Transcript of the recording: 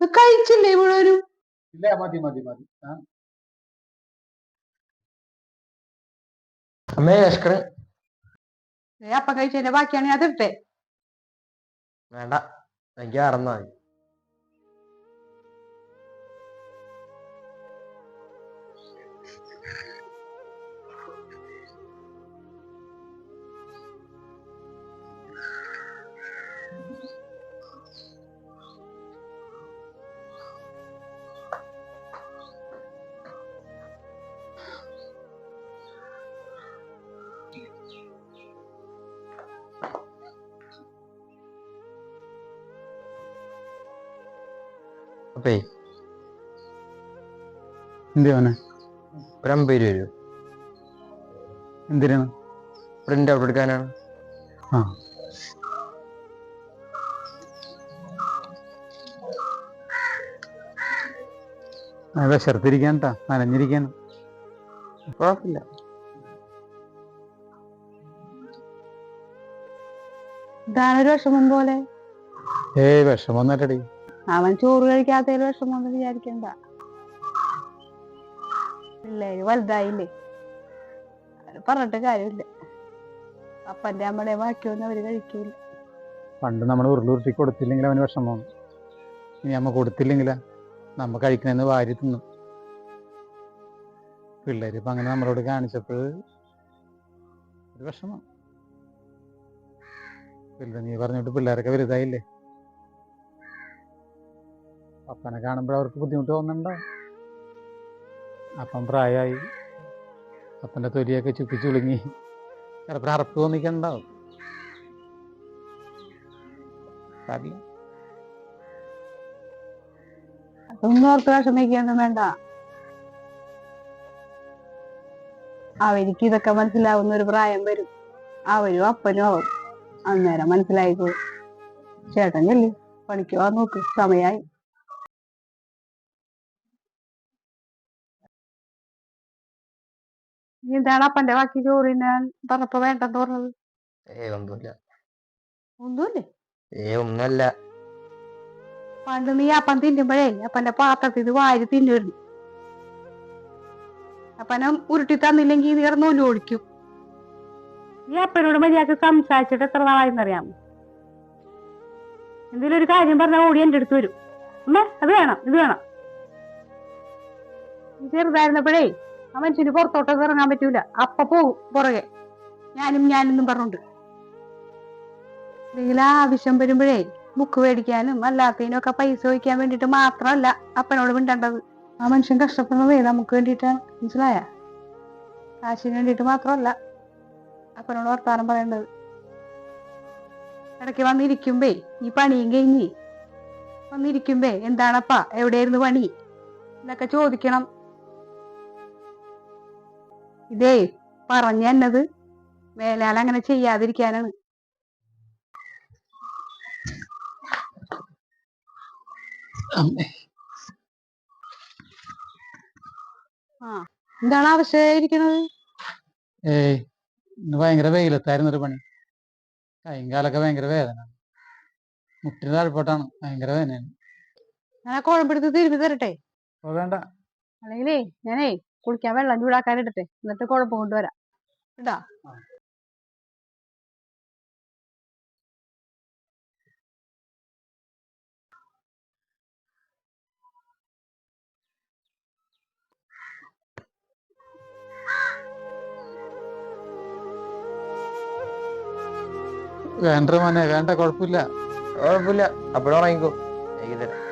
കഴിച്ചില്ലേ മുഴുവനും ഇല്ല മതി മതി മതി. അമ്മേ ദേ അപ്പം കഴിച്ചതിന്റെ ബാക്കിയാണ് ഞാൻ തിട്ടെ വേണ്ട എനിക്ക് അറന്നാ മതി. അപ്പേ. എന്തിനാണ് ഒരു അമ്പത് രൂപ വരും എന്തിനാണ് പ്രിന്റ് ഔട്ട് എടുക്കാനാണ്. ആ. വിശർത്തിരിക്കാൻ നനഞ്ഞിരിക്കാൻ കുഴപ്പമില്ല. ഇതാണൊരു വിഷമം പോലെ. ഏയ് വിഷമൊന്നല്ലടി അവൻ ചോറ് കഴിക്കാത്തതിൽ വിഷമം വിചാരിക്കണ്ട. പിള്ളേര് വലുതായില്ലേ? പറഞ്ഞിട്ട് കാര്യമില്ല. അപ്പന്റെ അമ്മയുടെ ബാക്കിയൊന്നും അവർ കഴിക്കില്ല പണ്ട് നമ്മൾ ഉരുളുരുട്ടി കൊടുത്തില്ലെങ്കിൽ അവന് വിഷമമാണ്. ഇനി അമ്മ കൊടുത്തില്ലെങ്കിലാ നമ്മ കഴിക്കണെന്ന് വാരി തിന്നും. പിള്ളേര് ഇപ്പൊ അങ്ങനെ നമ്മളോട് കാണിച്ചപ്പോൾ ഒരു വിഷമം. പിള്ളേർ നീ പറഞ്ഞിട്ട് പിള്ളേരൊക്കെ വലുതായില്ലേ? അപ്പനെ കാണുമ്പോൾ അവർക്ക് ബുദ്ധിമുട്ട് തോന്നുന്നുണ്ടോ? അപ്പം പ്രായമായി അപ്പന്റെ തൊലിയൊക്കെ ചുക്കി ചുളുങ്ങി. ചിലപ്പോൾ അറപ്പ് തോന്നിക്കണ്ടാവും. സാരില്ല വേണ്ട. അവർക്ക് ഇതൊക്കെ മനസ്സിലാവുന്ന ഒരു പ്രായം വരും. അവരും അപ്പനും ആവും അന്നേരം മനസ്സിലായിക്കോ ചേട്ടൻ ചെല്ലി പണിക്ക് പോവാൻ നോക്ക്. സമയായി. എന്താണ് അപ്പന്റെ ബാക്കി ചോറ് ഞാൻ പറഞ്ഞപ്പോ വേണ്ടെന്ന് പറഞ്ഞത്? ഏ ഒന്നുമില്ല. ഒന്നുമില്ലേ? ഏ ഒന്നുമല്ല. പണ്ട് നീ അപ്പം തിന്നുമ്പോഴേ അപ്പന്റെ പാത്രത്തിൽ ഇത് വാരി തിന്നിരുന്നു അപ്പനെ ഉരുട്ടി തന്നില്ലെങ്കിൽ നീ കിടന്ന് ഒലു ഓടിക്കും ഈ അപ്പനോട് മര്യാദയ്ക്ക് സംസാരിച്ചിട്ട് എത്ര നാളായെന്നറിയാമോ എന്തെങ്കിലും ഒരു കാര്യം പറഞ്ഞാൽ ഓടി എന്റെ അടുത്ത് വരും. അമ്മ അത് വേണം ഇത് വേണം. ചെറുതായിരുന്നപ്പോഴേ ആ മനുഷ്യന് പുറത്തോട്ടൊക്കെ ഇറങ്ങാൻ പറ്റൂല. അപ്പ പോകും പുറകെ. ഞാനും ഞാനെന്നും പറഞ്ഞുണ്ട് എന്തെങ്കിലും ആവശ്യം വരുമ്പോഴേ ബുക്ക് മേടിക്കാനും അല്ലാത്തതിനും ഒക്കെ പൈസ ചോദിക്കാൻ വേണ്ടിട്ട് മാത്രമല്ല അപ്പനോട് മിണ്ടേണ്ടത്. ആ മനുഷ്യൻ കഷ്ടപ്പെടുന്നതേ നമുക്ക് വേണ്ടിയിട്ടാണ്. മനസ്സിലായ? കാശിന് വേണ്ടിയിട്ട് മാത്രമല്ല. അപ്പനോട് വർത്താനം പറയേണ്ടത്. ഇടയ്ക്ക് വന്നിരിക്കുമ്പേ ഈ പണിയും കഴിഞ്ഞ്. വന്നിരിക്കുമ്പേ എന്താണപ്പാ എവിടെയായിരുന്നു പണി? എന്നൊക്കെ ചോദിക്കണം. ഇതേ പറഞ്ഞ എന്നത് മേലാൽ അങ്ങനെ ചെയ്യാതിരിക്കാനാണ്. ആ എന്താണ് ആവശ്യമായിരിക്കണത്? ഏയ് ഇന്ന് ഭയങ്കര വെയിലത്തായിരുന്നു ഒരു പണി. കൈകാലൊക്കെ കാലൊക്കെ ഭയങ്കര വേദന. മുട്ടിന് താഴ്പോട്ടാണ് ഭയങ്കര വേദനയാണ്. ഞാൻ ആ കുഴമ്പെടുത്ത് തിരുമ്പി തരട്ടെ. അപ്പൊ വേണ്ട. അല്ലെങ്കിലേ ഞാനേ കുളിക്കാൻ വെള്ളം ചൂടാക്കാൻ ഇടട്ടെ എന്നിട്ട് കുഴപ്പം കൊണ്ടുവരാം കേട്ടാ? വേണ്ട മോനെ വേണ്ട കുഴപ്പമില്ല. കുഴപ്പമില്ല. അപ്പോഴും ഉറങ്ങിക്കോ. തരാം